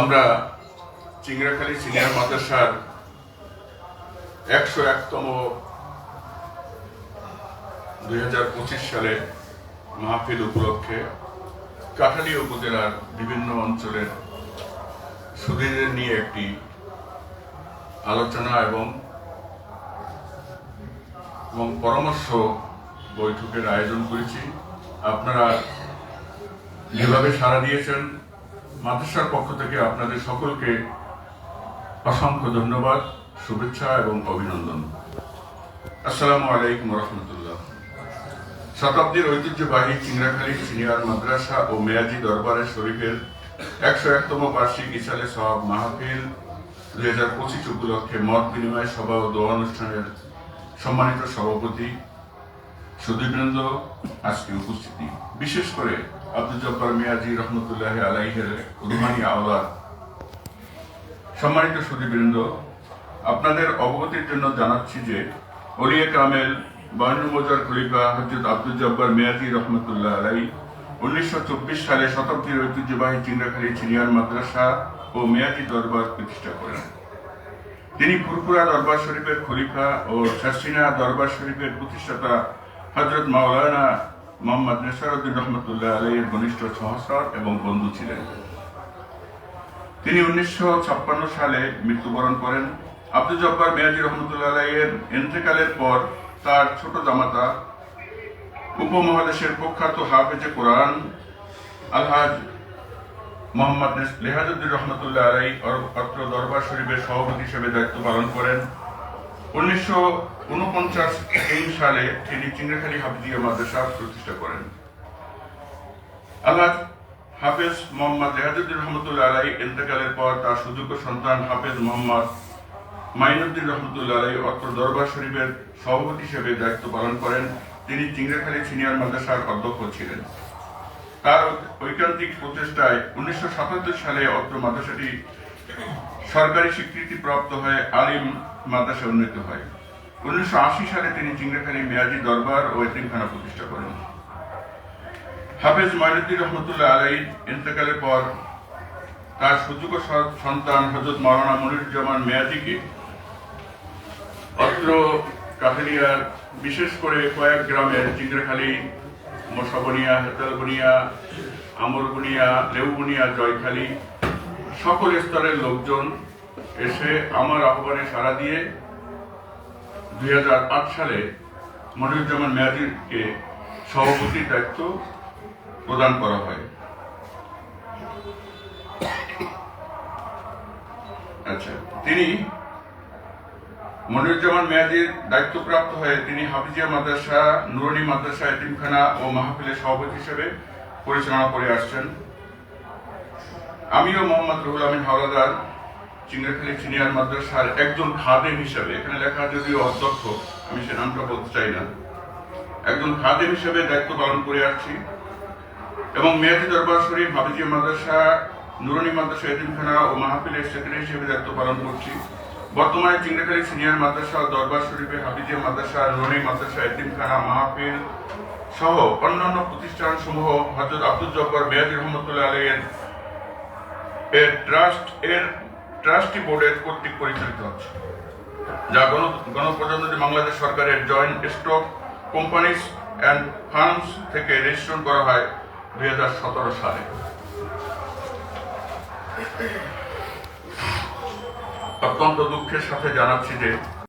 আমরা চিংড়াখালী সিনিয়র মাদ্রাসার একশো একতম দুই হাজার পঁচিশ সালে মাহফিল উপলক্ষে কাঠালি উপজেলার বিভিন্ন অঞ্চলের সুদীদের নিয়ে একটি আলোচনা এবং এবং পরামর্শ বৈঠকের আয়োজন করেছি। আপনারা যেভাবে সাড়া দিয়েছেন মাদ্রাসার পক্ষ থেকে আপনাদের সকলকে অসংখ্য ধন্যবাদ, শুভেচ্ছা এবং অভিনন্দন। আসসালামু আলাইকুম রহমতুল্লাহ। শতাব্দীর ঐতিহ্যবাহী চিংড়াখালী সিনিয়র মাদ্রাসা ও মেয়াজি দরবারে শরীফের একশো একতম বার্ষিক ইসালে সব মাহফিল দুই হাজার পঁচিশ উপলক্ষে মত বিনিময় সভা ও দোয়া অনুষ্ঠানের সম্মানিত সভাপতি সুদীবৃন্দ আজকে উপস্থিতি। বিশেষ করে আব্দুল জব্বার মিয়াজি রহমতুল্লাহ আলাইহের রুমানি আওলাদ। সম্মানিত সুদীবৃন্দ আপনাদের অবগতির জন্য জানাচ্ছি যে অলিয়া কামেল বানুর মজার খলিফা হজরত আব্দুল জব্বার মিয়াজি রহমতুল্লাহ আলাই উনিশশো চব্বিশ সালে শতাব্দীর ঐতিহ্যবাহী চিংড়াখালী সিনিয়র মাদ্রাসা ও মেয়াজি দরবার প্রতিষ্ঠা করেন। তিনি ফুরফুরা দরবার শরীফের খলিফা ও শাসিনা দরবার শরীফের প্রতিষ্ঠাতা হজরত মাওলানা মোহাম্মদ নেসারুদ্দিন রহমতুল্লাহ আলাইয়ের ঘনিষ্ঠ সহসর এবং বন্ধু ছিলেন। তিনি উনিশশো ছাপ্পান্ন সালে মৃত্যুবরণ করেন। আব্দুল জব্বার মেয়াজি রহমতুল্লাহ আলাইয়ের এন্তেকালের পর তার ছোট জামাতা উপমহাদেশের প্রখ্যাত হাফেজে কোরআন আলহাজ মোহাম্মদ লেহাজুদ্দিন রহমতুল্লাহ আলাই অত্র দরবার শরীফের সভাপতি হিসেবে দায়িত্ব পালন করেন। উনিশশো উনপঞ্চাশ সালে তিনি চিংড়াখালী হাফিজিয়া মাদ্রাসা প্রতিষ্ঠা করেন। আল্লাহ হাফেজ মোহাম্মদ লেহাজুদ্দিন রহমতুল্লাহ আলাই ইন্তেকালের পর তার সুযোগ্য সন্তান হাফেজ মোহাম্মদ মাইনুদ্দিন রহমতুল্লাহ আলাই অত্র দরবার শরীফের সভাপতি হিসেবে দায়িত্ব পালন করেন। তিনি চিংড়াখালী সিনিয়র মাদ্রাসার অধ্যক্ষ ছিলেন। তার ঐকান্তিক প্রচেষ্টায় উনিশশো সাতাত্তর সালে অত্র মাদ্রাসাটি সরকারি স্বীকৃতি প্রাপ্ত হয়ে আলিম মাদ্রাসা উন্নীত হয়। উনিশশো আশি সালে তিনি চিংড়াখালী মেয়াজি দরবার ও এতিমখানা প্রতিষ্ঠা করেন। হাফেজ মাইনুদ্দিন রহমতুল্লাহ আলাই ইন্তেকালের পর তার সুযোগ্য সন্তান হজরত মাওলানা মনিরুজ্জামান মেয়াজিকে অত্র কাহেলিয়ার বিশেষ করে কয়েক গ্রামের চিংড়াখালী, মশাবনিয়া, হেতালবনিয়া আমরবনিয়া লেউবনিয়া, জয়খালী সকল স্তরের লোকজন এসে আমার আহ্বানে সাড়া দিয়ে দুই সালে মনিরুজ্জামান মেয়াজিকে সভাপতির দায়িত্ব প্রদান করা হয়। আচ্ছা তিনি মনিরুজ্জামান মেয়াজির দায়িত্বপ্রাপ্ত হয়ে তিনি হাফিজিয়া মাদ্রাসা, নুরানি মাদ্রাসা, এতিমখানা ও মাহফিলের সভাপতি হিসেবে পরিচালনা করে আসছেন। আমিও মোহাম্মদ রুহুল আমিন হাওলাদার, চিংড়াখালী সিনিয়র মাদ্রাসার একজন খাদেম হিসেবে, এখানে লেখা যদিও অধ্যক্ষ, আমি সে নামটা বলতে চাই না। একজন খাদেম হিসেবে দায়িত্ব পালন করে আসছি। এবং মেয়াজি দরবার শরীফ, হাফিজিয়া মাদ্রাসা, নুরানি মাদ্রাসা, এতিমখানা ও মাহফিলের সেক্রেটারি হিসেবে দায়িত্ব পালন করছি। বর্তমানে চিংড়াখালী সিনিয়র মাদ্রাসা দরবার শরীফে হাফিজিয়া মাদ্রাসা, নুরানি মাদ্রাসা, এতিমখানা, মাহফিল সহ অন্যান্য প্রতিষ্ঠান সমূহ হজরত আব্দুল জব্বর মেয়াজি রহমতুল্লাহ আলাইয়ের এর ট্রাস্ট, এর ট্রাস্টি বোর্ডের কর্তৃক পরিচালিত হচ্ছে। যা গণ, গণপ্রজাতন্ত্রী বাংলাদেশ সরকারের joint stock companies and firms থেকে রেজিস্ট্রেশন করা হয় দুই হাজার সতেরো সালে। অত্যন্ত দুঃখের সাথে জানাচ্ছি যে